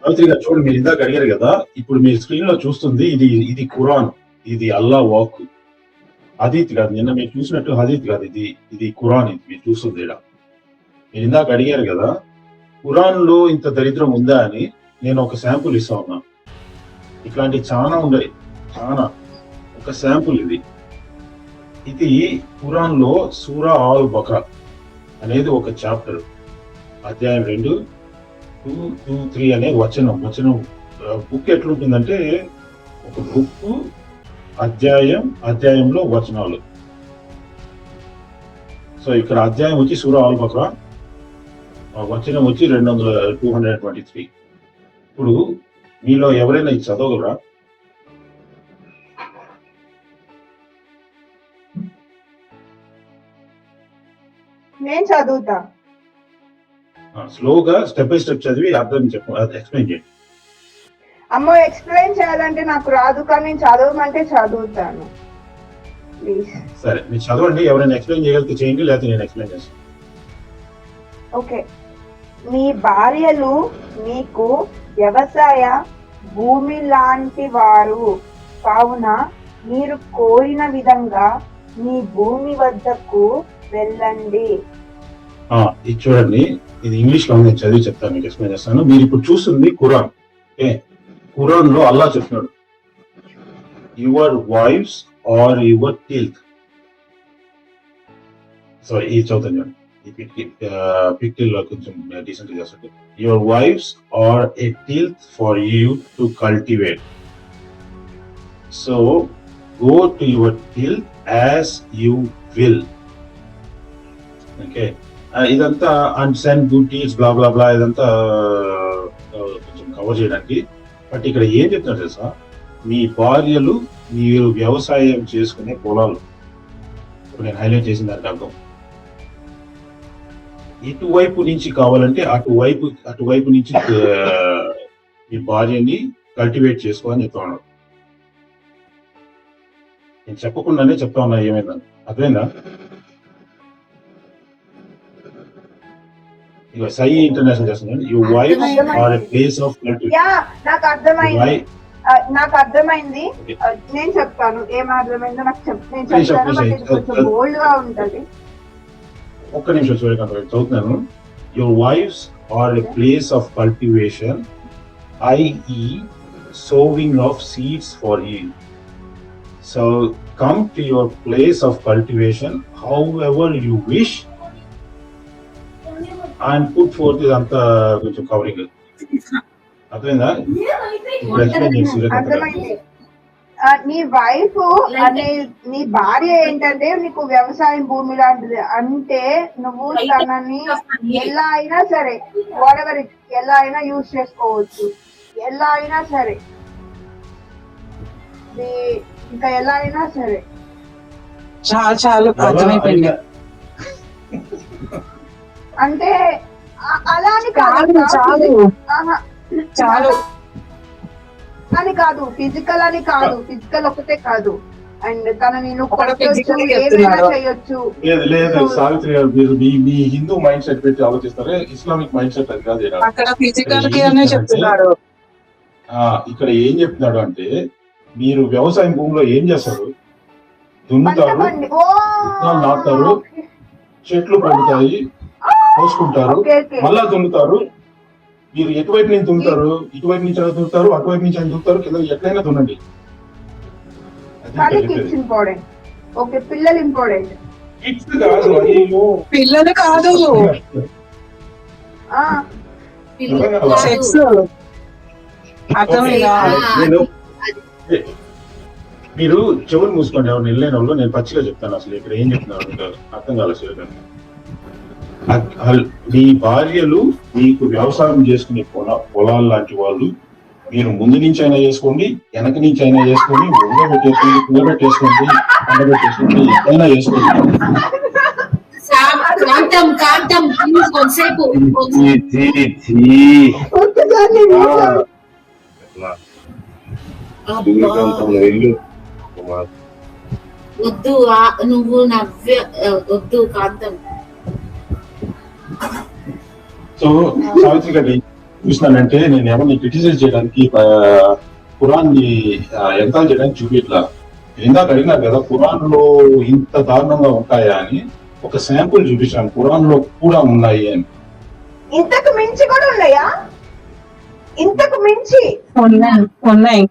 సావిత్రి గారు చూడండి మీరు ఇందాక అడిగారు కదా ఇప్పుడు మీ స్క్రీన్లో చూస్తుంది ఇది ఇది ఖురాన్ ఇది అల్లా వాక్ హదీత్ కాదు నిన్న మీరు చూసినట్టు హదీత్ కాదు ఇది ఇది ఖురాన్ ఇది మీరు చూస్తుంది ఇలా మీరు ఇందాక అడిగారు కదా ఖురాన్లో ఇంత దరిద్రం ఉందా అని నేను ఒక శాంపుల్ ఇస్తా ఉన్నా. ఇట్లాంటి చాలా ఉన్నాయి చాలా ఒక శాంపుల్ ఇది. ఇది ఖురాన్లో సూరా ఆల్ బక్రా అనేది ఒక చాప్టర్. అధ్యాయం రెండు టూ టూ త్రీ అనే వచనం వచనం బుక్ ఎట్లుంటుందంటే ఒక బుక్ అధ్యాయం అధ్యాయంలో వచనాలు. సో ఇక్కడ అధ్యాయం వచ్చి సూర ఆల్ బక్రా వచనం వచ్చి రెండు వందల టూ హండ్రెడ్ ట్వంటీ త్రీ. ఇప్పుడు మీలో ఎవరైనా ఇది చదవగలరా? నేను చదువుతా. స్లోగా స్టెప్ బై స్టెప్ చదివి అర్థం చెప్పు ఎక్స్ప్లెయిన్ చేయండి అమ్మో ఎక్స్ప్లెయిన్ చేయాలంటే నాకు రాదు కానీ నేను చదవమంటే చదువుతాను. సరే మీరు చదవండి ఎవరైనా ఎక్స్ప్లెయిన్ చేయగలిగితే చేయండి లేకపోతే నేను ఎక్స్ప్లెయిన్ చేస్తాను. ఓకే మీ భార్యలు మీకు వ్యవసాయ భూమి లాంటి వారు. కావున మీరు కోరిన విధంగా మీ భూమి వద్దకు వెళ్ళండి. ఇది చూడండి ఇది ఇంగ్లీష్లో నేను చదివి చెప్తాను మీకు ఎక్స్ప్లెయిన్ చేస్తాను. మీరు ఇప్పుడు చూస్తుంది ఖురాన్ ఓకే ఖురాన్లో అల్లా చెప్తున్నాడు your wives are your tilth sorry ఇది చదువుతాను చూడండి. ఈ కొంచెం డీసెంట్ చేస్తుంది your wives are a tilth for you to cultivate so go to your tilth as you will okay ఇదంతా అండ్ సెన్ డ్యూటీస్ బ్లా బ్లా బ్లా ఇదంతా కొంచెం కవర్ చేయడానికి. బట్ ఇక్కడ ఏం చెప్తున్నారు తెలుసా? మీ భార్యలు మీరు వ్యవసాయం చేసుకునే పొలాలు. నేను హైలైట్ చేసిన దానికి అర్థం. ఇటువైపు నుంచి కావాలంటే అటువైపు అటువైపు నుంచి మీ భార్యని కల్టివేట్ చేసుకో అని చెప్తా ఉన్నాడు. నేను చెప్పకుండానే చెప్తా ఉన్నా ఏమైందని. అర్థమైందా? ఇక సై ఇంటర్నేషనల్ చేస్తుంది you wife are a place of yeah నాకు అర్థమైంది. నాకు అర్థమైంది. నేను చెప్తాను. ఏం అర్థమైందో నాకు చెప్ నేను చెప్తాను. బోల్డ్గా ఉంటది. ఒక్క నిమిషం సూర్యకాంత్ గారు చదువుతున్నాను. Your wife's are a place of cultivation i e sowing of seeds for you so come to your place of cultivation however you wish and put forth ఇదంతా కొంచెం కవరింగ్ అర్థమైందా? నీ వైఫ్ అనే నీ భార్య ఏంటంటే నీకు వ్యవసాయం భూమి లాంటిది. అంటే నువ్వు తనని ఎలా అయినా సరే వాడెవర్ ఎలా అయినా యూజ్ చేసుకోవచ్చు. ఎలా అయినా సరే. ఇంకా ఎలా అయినా సరే. చాలు చాలు అర్థమైపోయింది. అంటే అలా అని కాదు. చాలు చాలు. ఆహా. చాలు. అని కాదు ఫిజికల్ అని కాదు. ఫిజికల్ ఒకటే కాదు. అండ్. చేయొచ్చు. లేదు లేదు సావిత్రి గారు మీరు మీ మీ హిందూ మైండ్ సెట్ పెట్టి ఆలోచిస్తారే? ఇస్లామిక్ మైండ్ సెట్ అది కాదు. అక్కడ ఫిజికల్కి అనే చెప్తున్నారు ఆ ఇక్కడ ఏం చెప్తున్నాడు అంటే మీరు వ్యవసాయం భూమిలో ఏం చేస్తారు? దున్నుతారు నాటుతారు చెట్లు పండుతాయి ఓకే మళ్ళా దున్నుతారు. మీరు ఎటువైపు నుంచి దున్నుతారు? ఇటువైపు నుంచి అయినా దున్నుతారు? అటువైపు నుంచి అయినా దున్నుతారు. కింద ఎట్లయినా దున్నండి. ఓకే పిల్లలు ఇంపార్టెంట్. కాదు పిల్లలు సెక్స్ మీరు చెవులు మూసుకోండి. ఎవరు వెళ్ళలేని వాళ్ళు నేను పచ్చిగా చెప్తాను అసలు. ఇక్కడ ఏం చెప్తున్నారు? అర్థం కాలేదు మీ భార్యలు మీకు వ్యవసాయం చేసుకునే పొల పొలాలు లాంటి వాళ్ళు మీరు ముందు నుంచి అయినా చేసుకోండి వెనక నుంచి అయినా చేసుకోండి పెట్టేసుకోండి కూరబెట్టేసుకోండి పండబెట్టేసుకోండి ఎక్కడైనా చేసుకోండి. వద్దు నువ్వు నవ్య ఆ, వద్దు కాంతం. సో సావిత్రి గారు చూసినానంటే నేను ఎవరిని క్రిటిసైజ్ చేయడానికి ఖురాన్ని ఎంత చేయడానికి చూపించట్లా ఇందాక అడిగినారు కదా ఖురాన్లో ఇంత దారుణంగా ఉంటాయా అని ఒక శాంపుల్ చూపించాను. ఖురాన్లో కూడా ఉన్నాయి అని. ఇంతకు మించి కూడా ఉన్నాయా? ఇంతకు మించి? ఉన్నాయి ఉన్నాయి.